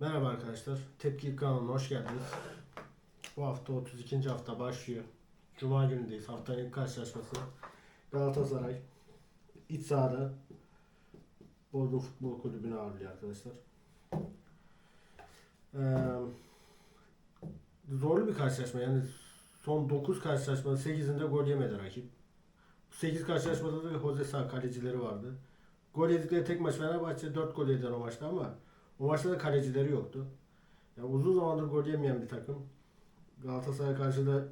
Merhaba arkadaşlar. Tepki kanalına hoş geldiniz. Bu hafta 32. hafta başlıyor. Cuma günündeyiz. Haftanın ilk karşılaşması. Galatasaray iç sahada Bodrum Futbol Kulübü'nü ağırlıyor arkadaşlar. Ee, zorlu bir karşılaşma. Yani son 9 karşılaşmanın 8'inde gol yemedi rakip. 8 karşılaşmada da Jose Sá kalecileri vardı. Gol yedikleri tek maç Fenerbahçe 4 gol yedi o maçta ama o maçta da kalecileri yoktu. Ya uzun zamandır gol yemeyen bir takım. Galatasaray karşı da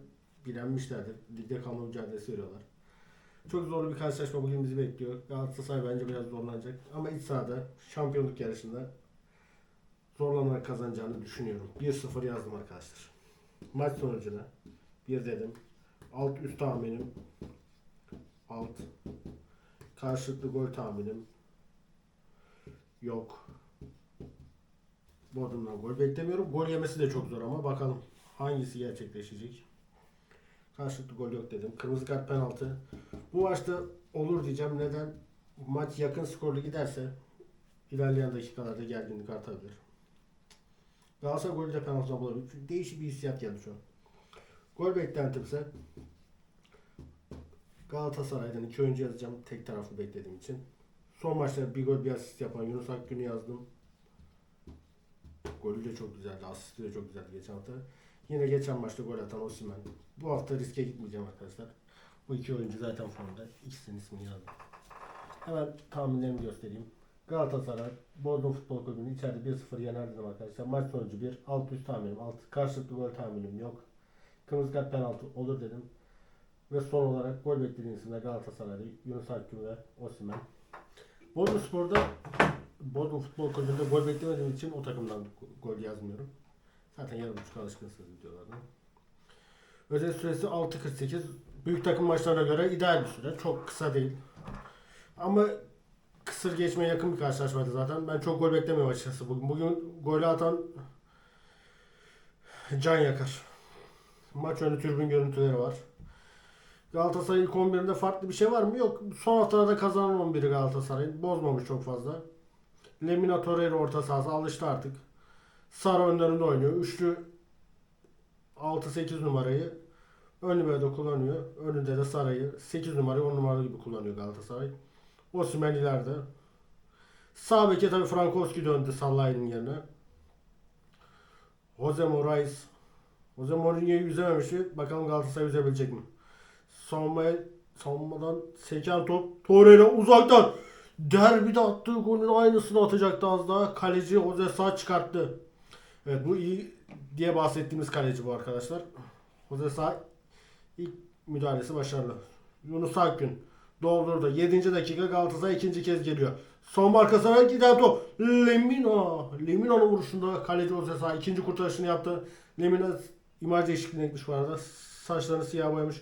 bilenmişlerdir. Ligde kalma mücadelesi veriyorlar. Çok zorlu bir karşılaşma bugün bizi bekliyor. Galatasaray bence biraz zorlanacak. Ama iç sahada şampiyonluk yarışında zorlanarak kazanacağını düşünüyorum. 1-0 yazdım arkadaşlar. Maç sonucuna 1 dedim. Alt üst tahminim alt. Karşılıklı gol tahminim yok. Bodrum'dan gol beklemiyorum. Gol yemesi de çok zor ama bakalım hangisi gerçekleşecek. Karşılıklı gol yok dedim. Kırmızı kart penaltı. Bu maçta olur diyeceğim. Neden? Maç yakın skorlu giderse ilerleyen dakikalarda gerginlik artabilir. Galatasaray golü de penaltı bulabilir. Çünkü değişik bir hissiyat geldi şu an. Gol beklentimse Galatasaray'dan iki oyuncu yazacağım. Tek taraflı beklediğim için. Son maçta bir gol bir asist yapan Yunus Akgün'ü yazdım. Golü de çok güzeldi. Asisti de çok güzeldi geçen hafta. Yine geçen maçta gol atan Osimhen. Bu hafta riske gitmeyeceğim arkadaşlar. Bu iki oyuncu zaten formda. İkisinin ismini yazdım. Hemen tahminlerimi göstereyim. Galatasaray Bodrum Futbol Kulübü'nü içeride 1-0 yener arkadaşlar. Maç sonucu 1. Alt üst tahminim. Alt karşılıklı gol tahminim yok. Kırmızı kart penaltı olur dedim. Ve son olarak gol beklediğim isimler Galatasaray'da Yunus Akgün ve Osimhen. Bodrum Spor'da Bodrum Futbol Kulübü'nde gol beklemediğim için o takımdan gol yazmıyorum. Zaten yarım buçuk alışkınsınız videolardan. Özel süresi 6.48. Büyük takım maçlarına göre ideal bir süre. Çok kısa değil. Ama kısır geçmeye yakın bir karşılaşmaydı zaten. Ben çok gol beklemiyorum açıkçası bugün. Bugün golü atan Can Yakar. Maç önü tribün görüntüleri var. Galatasaray ilk 11'inde farklı bir şey var mı? Yok. Son haftalarda kazanan 11'i Galatasaray. Bozmamış çok fazla. Lemina Torreira orta sahası alıştı artık. Sara önlerinde oynuyor. Üçlü 6-8 numarayı ön libero'da kullanıyor. Önünde de Sara'yı 8 numarayı 10 numara gibi kullanıyor Galatasaray. Osimhen ileride. Sağ beke tabii Frankowski döndü Salah'ın yerine. Jose Moraes. Jose Mourinho'yu yüzememişti. Bakalım Galatasaray yüzebilecek mi? Savunmaya savunmadan seken top Torreira uzaktan derbide attığı golün aynısını atacaktı az daha. Kaleci Jose sağ çıkarttı. Evet bu iyi diye bahsettiğimiz kaleci bu arkadaşlar. Jose sağ ilk müdahalesi başarılı. Yunus Akgün doldurdu. 7. dakika Galatasaray ikinci kez geliyor. Son markasına giden top. Lemina. Lemina'nın vuruşunda kaleci Jose sağ ikinci kurtarışını yaptı. Lemina imaj değişikliğine gitmiş bu arada. Saçlarını siyah boyamış.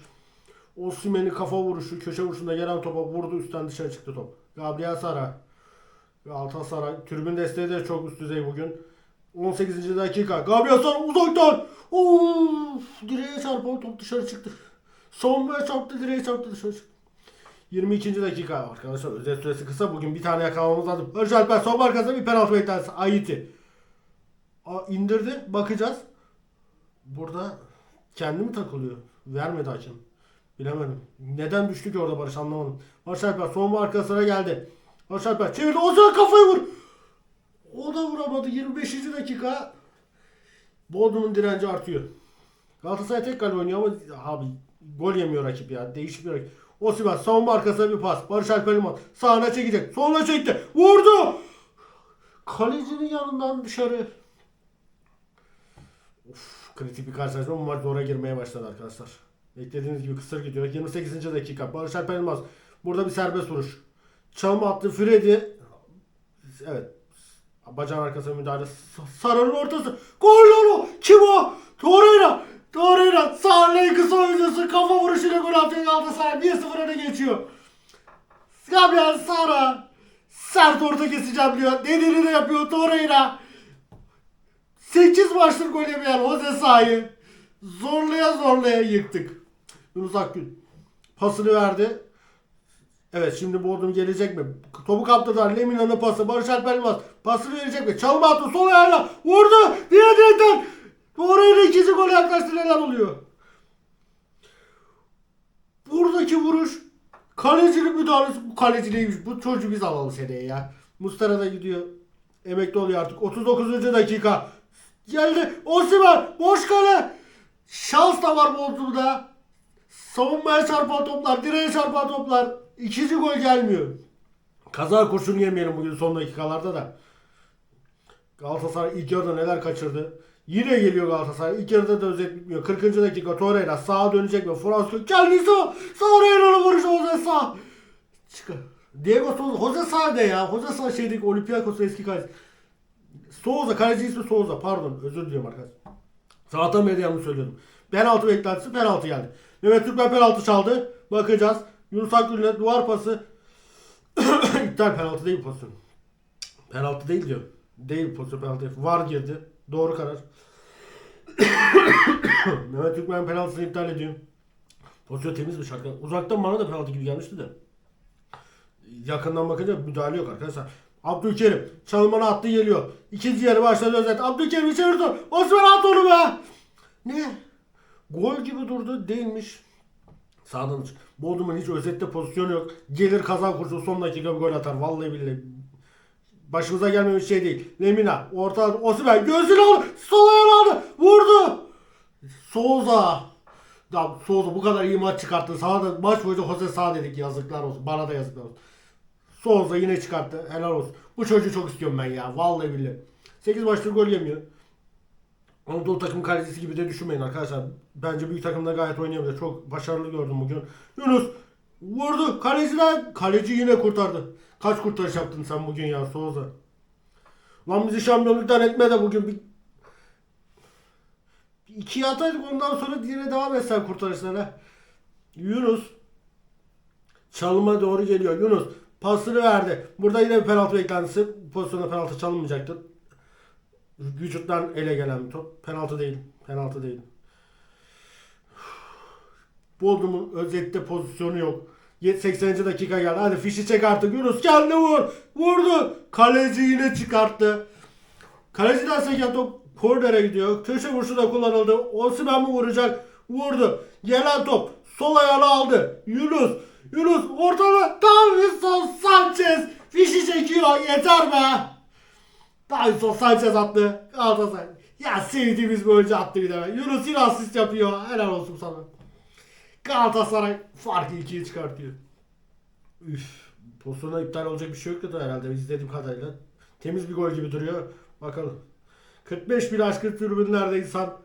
Osimhen'in kafa vuruşu, köşe vuruşunda gelen topa vurdu üstten dışarı çıktı top. Gabriel Sara. Galatasaray. Tribün desteği de çok üst düzey bugün. 18. dakika. Gabriel Sara uzaktan. Of, direğe çarpan top dışarı çıktı. Savunmaya çarptı, direğe çarptı dışarı çıktı. 22. dakika arkadaşlar özet süresi kısa. Bugün bir tane yakalamamız lazım. Barış Alper son markasında bir penaltı beklentisi. Ayiti. İndirdi. Bakacağız. Burada kendi mi takılıyor? Vermedi hakem. Bilemedim. Neden düştü ki orada Barış anlamadım. Barış Alper son markasına geldi. Barış Alper çevirdi. O zaman kafayı vur. O da vuramadı. 25. dakika. Bodrum'un direnci artıyor. Galatasaray tekrar oynuyor ama abi gol yemiyor rakip ya. Değişik bir rakip. Osimhen savunma arkasına bir pas. Barış Alper İlman sağına çekecek. Soluna çekti. Vurdu. Kalecinin yanından dışarı. Of, kritik bir karşılaşma. Bu maç zora girmeye başladı arkadaşlar. Beklediğiniz gibi kısır gidiyor. 28. dakika. Barış Alper Yılmaz. Burada bir serbest vuruş. Çalım attı Freddy. Evet. Bacağın arkasına müdahale. Sarı'nın ortası. Gol lan o. Kim o? Torreira. Torreira. Sahneyi kısa oyuncusu. Kafa vuruşuyla gol atıyor Galatasaray. 1-0 öne geçiyor. Gabriel Sara. Sert orta keseceğim diyor. Dediğini de yapıyor Torreira. 8 maçtır gol yemeyen Jose Sa'yı zorlaya zorlaya yıktık. Yunus Akgün pasını verdi. Evet şimdi Bodrum gelecek mi? Topu kaptırdılar. Lemina'nın pası. Barış Alper Yılmaz. Pasını verecek mi? Çalma attı. Sol ayağıyla. Vurdu. Diğer direkten. Oraya ikinci gol yaklaştı. Neler oluyor? Buradaki vuruş kalecinin müdahalesi bu kaleci. Bu çocuğu biz alalım seneye ya. Mustara da gidiyor. Emekli oluyor artık. 39. dakika. Geldi. Osimhen boş kale. Şans da var Bodrum'da. Savunmaya çarpan toplar, direğe çarpan toplar. İkinci gol gelmiyor. Kaza kurşunu yemeyelim bugün son dakikalarda da. Galatasaray ilk yarıda neler kaçırdı. Yine geliyor Galatasaray. İlk yarıda da özet bitmiyor. 40. dakika Torreira sağa dönecek? Franco geldi sağ. Torreira'nın vuruşu Jose sağ. Çıkar. Diego Souza. Jose sağ ne ya? Jose sağ şeydeki Olympiakos'un eski kaleci. Souza. Kaleci ismi Souza. Pardon. Özür diliyorum arkadaşlar. Sağdan beri yanlış söylüyordum. Penaltı beklentisi penaltı geldi. Mehmet Türkmen penaltı çaldı. Bakacağız. Yunus Akgül'le duvar pası. İptal penaltı değil pozisyon. Penaltı değil diyor. Değil pozisyon penaltı. Var girdi. Doğru karar. Mehmet Türkmen penaltısını iptal ediyor. Pozisyon temizmiş arkadaşlar. Uzaktan bana da penaltı gibi gelmişti de. Yakından bakınca müdahale yok arkadaşlar. Abdülkerim çalımını attı geliyor. İkinci yarı başladı özet. Abdülkerim çevirdi. Osman at onu be. Ne? Gol gibi durdu değilmiş. Sağdan çık. Bodrum'un hiç özette pozisyonu yok. Gelir kazan kurşun son dakika bir gol atar. Vallahi billahi. Başımıza gelmemiş şey değil. Lemina orta Osimhen gözünü aldı. Sol aldı. Vurdu. Souza. Ya Souza bu kadar iyi maç çıkarttı. Sağda maç boyunca Jose sağ dedik yazıklar olsun. Bana da yazıklar olsun. Souza yine çıkarttı. Helal olsun. Bu çocuğu çok istiyorum ben ya. Vallahi billahi. 8 maçtır gol yemiyor. Anadolu takım kalecisi gibi de düşünmeyin arkadaşlar. Bence büyük takımda gayet oynayabilir. Çok başarılı gördüm bugün. Yunus vurdu. Kaleciden kaleci yine kurtardı. Kaç kurtarış yaptın sen bugün ya Souza? Lan bizi şampiyonluktan etme de bugün bir ikiye ataydık ondan sonra diğerine devam etsen kurtarışlara. Yunus çalıma doğru geliyor. Yunus pasını verdi. Burada yine bir penaltı beklentisi. Pozisyonda penaltı çalınmayacaktı. Vücuttan ele gelen bir top. Penaltı değil. Penaltı değil. Bodrum'un özette pozisyonu yok. 80. dakika geldi. Hadi fişi çek artık. Yunus geldi vur. Vurdu. Kaleci yine çıkarttı. Kaleciden seken top kornere gidiyor. Köşe vuruşu da kullanıldı. Osimhen mi vuracak? Vurdu. Gelen top. Sol ayağını aldı. Yunus. Yunus ortada. Davinson Sanchez. Fişi çekiyor. Yeter be. Davinson Sanchez attı. Galatasaray. Ya sevdiğimiz bir oyuncu attı bir de. Yunus yine asist yapıyor. Helal olsun sana. Galatasaray farkı ikiye çıkartıyor. Üf. Pozisyona iptal olacak bir şey yoktu da herhalde izlediğim kadarıyla. Temiz bir gol gibi duruyor. Bakalım. 45 bin aşkın tribünlerde insan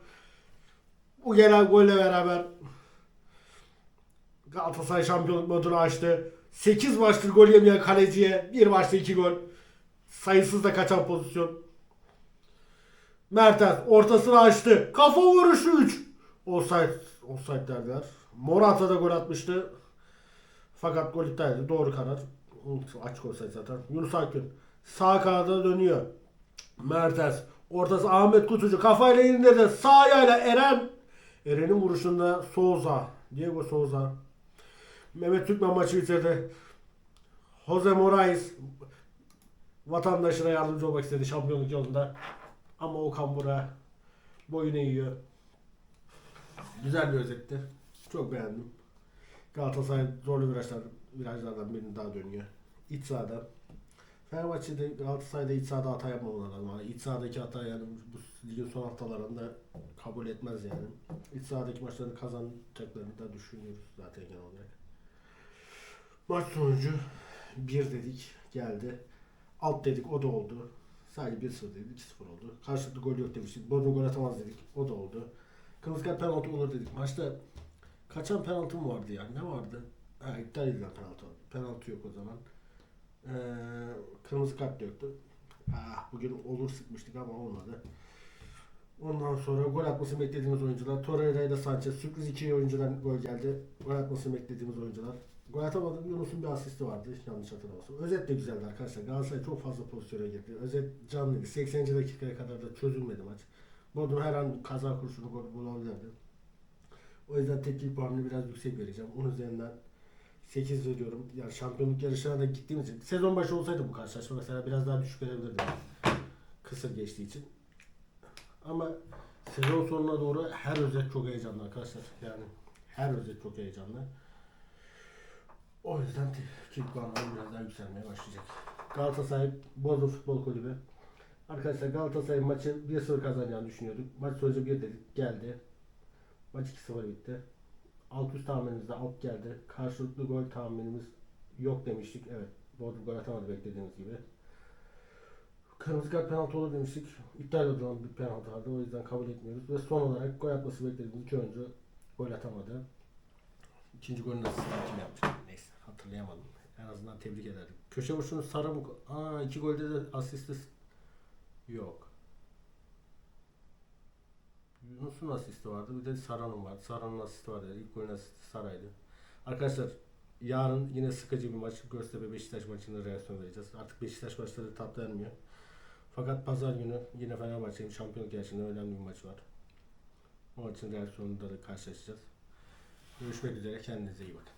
bu gelen golle beraber Galatasaray şampiyonluk modunu açtı. 8 maçtır gol yemeyen kaleciye bir maçta 2 gol. Sayısız da kaçan pozisyon. Mertens ortasını açtı. Kafa vuruşu 3. Offside, offside derler. Morata da gol atmıştı. Fakat gol iptal. Doğru karar. Açık offside zaten. Yunus Akgün. Sağ kanada dönüyor. Mertens. Ortası Ahmet Kutucu. Kafayla indirdi. Sağ ayağıyla Eren. Eren'in vuruşunda Souza. Diego Souza. Mehmet Türkmen maçı bitirdi. Jose Moraes vatandaşına yardımcı olmak istedi şampiyonluk yolunda. Ama Okan Bura boyunu eğiyor. Güzel bir özetti. Çok beğendim. Galatasaray zorlu virajlar, virajlardan birini daha dönüyor. İç sahada. Fenerbahçe'de Galatasaray'da iç sahada hata yapmamaları lazım. Yani iç sahadaki hata yani bu ligin son haftalarında kabul etmez yani. İç sahadaki maçları kazanacaklarını da düşünüyoruz zaten genel olarak. Maç sonucu 1 dedik geldi. Alt dedik o da oldu. Sadece 1-0 dedik 2-0 oldu. Karşılıklı gol yok demiştik. Bodrum gol atamaz dedik. O da oldu. Kırmızı kart penaltı olur dedik. Maçta kaçan penaltı mı vardı yani? Ne vardı? Ha iptal edilen penaltı. Penaltı yok o zaman. Ee, kırmızı kart yoktu. Ah, bugün olur sıkmıştık ama olmadı. Ondan sonra gol atmasını beklediğimiz oyuncular. Torreira ile Sanchez. Sürpriz iki oyuncudan gol geldi. Gol atmasını beklediğimiz oyuncular. Gol atamadı. Yunus'un bir asisti vardı. Yanlış hatırlamıyorsam. Özet de güzeldi arkadaşlar. Galatasaray çok fazla pozisyona girdi. Özet canlıydı. 80. dakikaya kadar da çözülmedi maç. Bodrum her an kaza kurşunu gol bulabilirdi. O yüzden teknik puanını biraz yüksek vereceğim. Onun üzerinden 8 veriyorum. Yani şampiyonluk yarışına da gittiğimiz için. Sezon başı olsaydı bu karşılaşma mesela biraz daha düşük verebilirdim. Kısır geçtiği için. Ama sezon sonuna doğru her özet çok heyecanlı arkadaşlar. Yani her özet çok heyecanlı. O yüzden kick puanları biraz daha yükselmeye başlayacak. Galatasaray Bozdu Futbol Kulübü. Arkadaşlar Galatasaray maçı 1-0 kazanacağını düşünüyorduk. Maç sonucu 1 dedik. Geldi. Maç 2-0 bitti. Alt üst tahminimizde alt geldi. Karşılıklı gol tahminimiz yok demiştik. Evet. Bodrum gol atamadı beklediğimiz gibi. Kırmızı kart penaltı olur demiştik. İptal edilen bir penaltı vardı. O yüzden kabul etmiyoruz. Ve son olarak gol atması beklediğimiz iki oyuncu gol atamadı. İkinci golünü de kim yaptı? Hatırlayamadım. En azından tebrik ederdim. Köşe vuruşunu Sara mı? Aa iki golde de asisti yok. Yunus'un asisti vardı. Bir de Sara'nın vardı. Sara'nın asisti vardı. İlk golün asisti Sara'ydı. Arkadaşlar yarın yine sıkıcı bir maç. Göztepe Beşiktaş maçında reaksiyon vereceğiz. Artık Beşiktaş maçları tat vermiyor. Fakat pazar günü yine Fenerbahçe'nin şampiyonluk yarışında önemli bir maç var. O maçın reaksiyonunda da karşılaşacağız. Görüşmek üzere. Kendinize iyi bakın.